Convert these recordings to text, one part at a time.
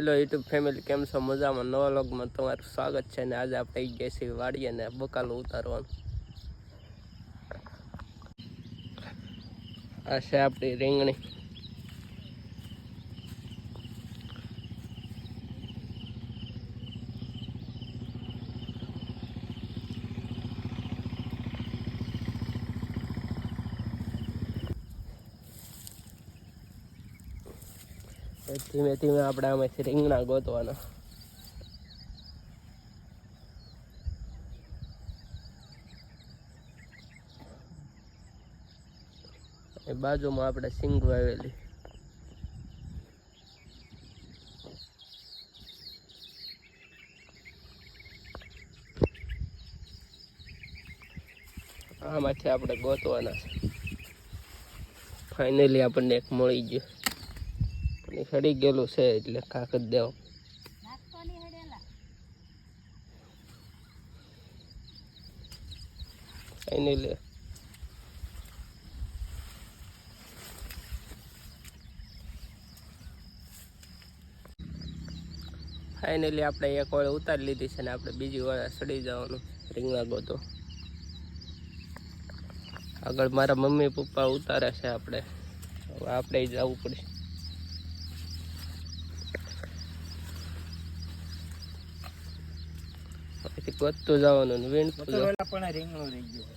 Hello YouTube family કેમ છો? મજામાં? નવા લોગમાં તમારું સ્વાગત છે ને આજે આપણે આવી ગયા છીએ અને બકાલો ઉતારવાનું. આ છે આપણી રીંગણી. ધીમે ધીમે આપણે આમાંથી રીંગણા ગોતવાના. એ બાજુમાં આપણે સિંગ વાવેલી. આમાંથી આપણે ગોતવાના છે. ફાઇનલી આપણને એક મળી ગયું. પણ સડી ગયેલું છે એટલે કાક જ દેવો. ફાઇનલી ફાઇનલી આપણે એક વાળે ઉતારી લીધી છે ને આપણે બીજી વાળે સડી જવાનું રીંગણા ગોતો આગળ મારા મમ્મી પપ્પા ઉતારે છે આપણે. હવે આપણે જવું પડશે. પછી ગોતતું જવાનું ને વીણતું જવાનું. પણ રીંગણો રહી ગયો.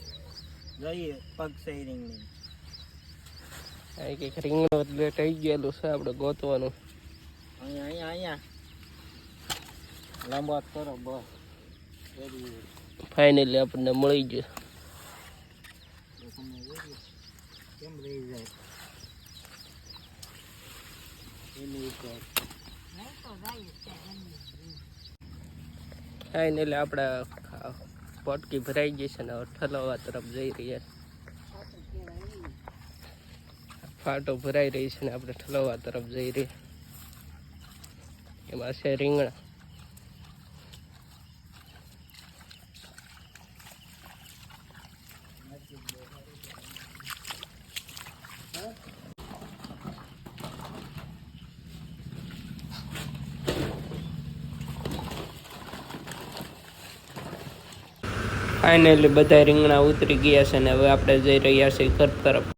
જોઈએ પગ છે એ રીંગણી. આ કંઈક રીંગણો એટલે થઈ ગયેલું છે આપણે ગોતવાનું. અહીંયા અહીંયા અહીંયા. લાંબો હાથ કરો બસ. ફાઇનલી આપણને મળી ગયું. કેમ રહી જાય? એની ઉપર. ફાઇનલી આપણે પટકી ભરાઈ ગઈ છે ને ઠલવા તરફ જઈ રહ્યા ફાટો ભરાઈ રહી છે ને આપણે ઠલવવા તરફ જઈ રહ્યા. એમાં છે રીંગણા. ફાઇનલી બધા રીંગણા ઉતરી ગયા છે ને હવે આપણે જઈ રહ્યા છીએ ઘર તરફ.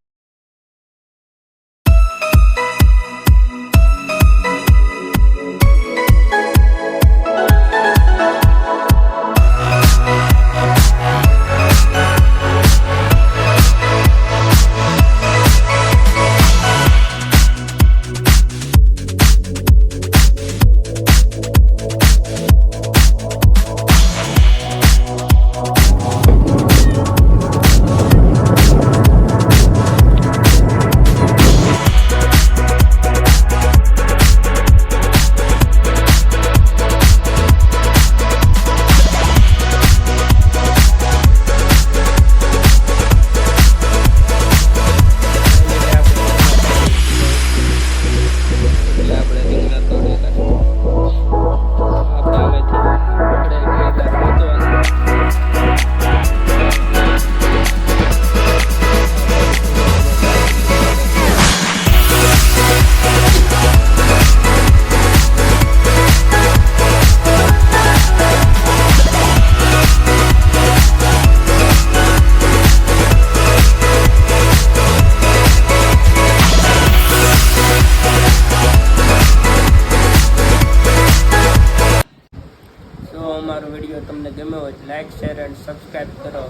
અમારો વીડિયો તમને ગમ્યો હોય લાઈક શેર એન્ડ સબસ્ક્રાઈબ કરો.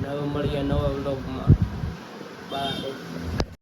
નવા મળીએ નવા વ્લોગમાં બાય